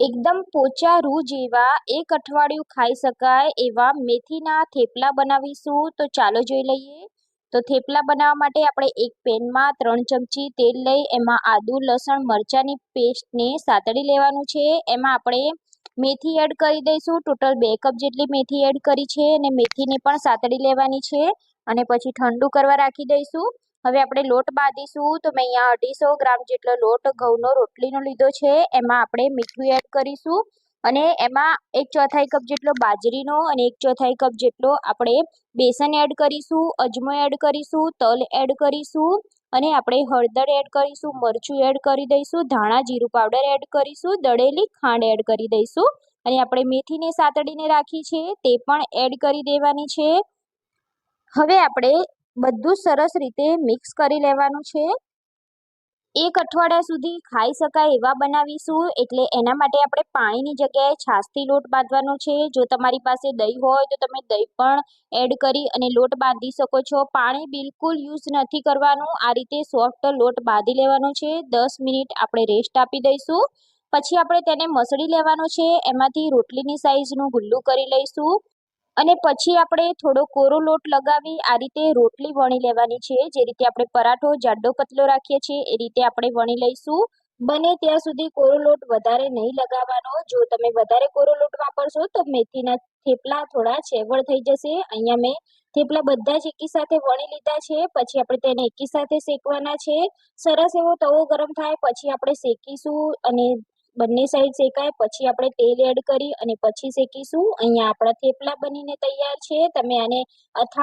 એકદમ પોચા રૂ જેવા એક અઠવાડિયું ખાઈ શકાય એવા મેથીના થેપલા બનાવીશું. તો ચાલો જોઈ લઈએ. તો થેપલા બનાવવા માટે આપણે એક પેનમાં ત્રણ ચમચી તેલ લઈ, એમાં આદુ, લસણ, મરચાંની પેસ્ટને સાતળી લેવાનું છે. એમાં આપણે મેથી એડ કરી દઈશું. ટોટલ બે કપ જેટલી મેથી એડ કરી છે અને મેથીને પણ સાતળી લેવાની છે. અને પછી ઠંડુ કરવા રાખી દઈશું. હવે આપણે લોટ બાંધીશું તો મેં અહીંયા અઢીસો ગ્રામ જેટલો લોટ ઘઉંનો રોટલીનો લીધો છે. એમાં આપણે મીઠું એડ કરીશું અને એમાં એક ચોથાઈ કપ જેટલો બાજરીનો અને એક ચોથાઈ કપ જેટલો આપણે બેસન એડ કરીશું, અજમો એડ કરીશું, તલ એડ કરીશું અને આપણે હળદર એડ કરીશું, મરચું એડ કરી દઈશું, ધાણા જીરું પાવડર એડ કરીશું, દળેલી ખાંડ એડ કરી દઈશું અને આપણે મેથીને સાતડીને રાખી છે, તે પણ એડ કરી દેવાની છે. હવે આપણે બધું સરસ રીતે મિક્સ કરી લેવાનું છે. એક અઠવાડિયા સુધી ખાઈ શકાય એવા બનાવીશું, એટલે એના માટે આપણે પાણીની જગ્યાએ છાશથી લોટ બાંધવાનો છે. જો તમારી પાસે દહીં હોય તો તમે દહીં પણ એડ કરી અને લોટ બાંધી શકો છો. પાણી બિલકુલ યુઝ નથી કરવાનું, આ રીતે સોફ્ટ લોટ બાંધી લેવાનો છે. દસ મિનિટ આપણે રેસ્ટ આપી દઈશું. પછી આપણે તેને મસળી લેવાનો છે. એમાંથી રોટલીની સાઈઝનું ગુલ્લું કરી લઈશું. અને પછી આપણે થોડો કોરો લોટ લગાવી, આ રીતે રોટલી વણી લેવાની છે. જે રીતે આપણે પરાઠો જાડો પતલો રાખીએ છીએ, એ રીતે આપણે વણી લઈશું. બને ત્યાં સુધી કોરો લોટ વધારે નહીં લગાવવાનો. જો તમે વધારે કોરો લોટ વાપરશો, તો મેથીના થેપલા થોડા છેવળ થઈ જશે. અહીંયા મેં થેપલા બધા જ એકી સાથે વણી લીધા છે. પછી આપણે તેને એકી સાથે શેકવાના છે. સરસ એવો તવો ગરમ થાય, પછી આપણે શેકીશું અને બંને સાઈડ શેકાય, પછી આપણે તેલ એડ કરી અને પછી શેકીશું. અહીંયા આપણા થેપલા બનીને તૈયાર છે. તમે આને અથા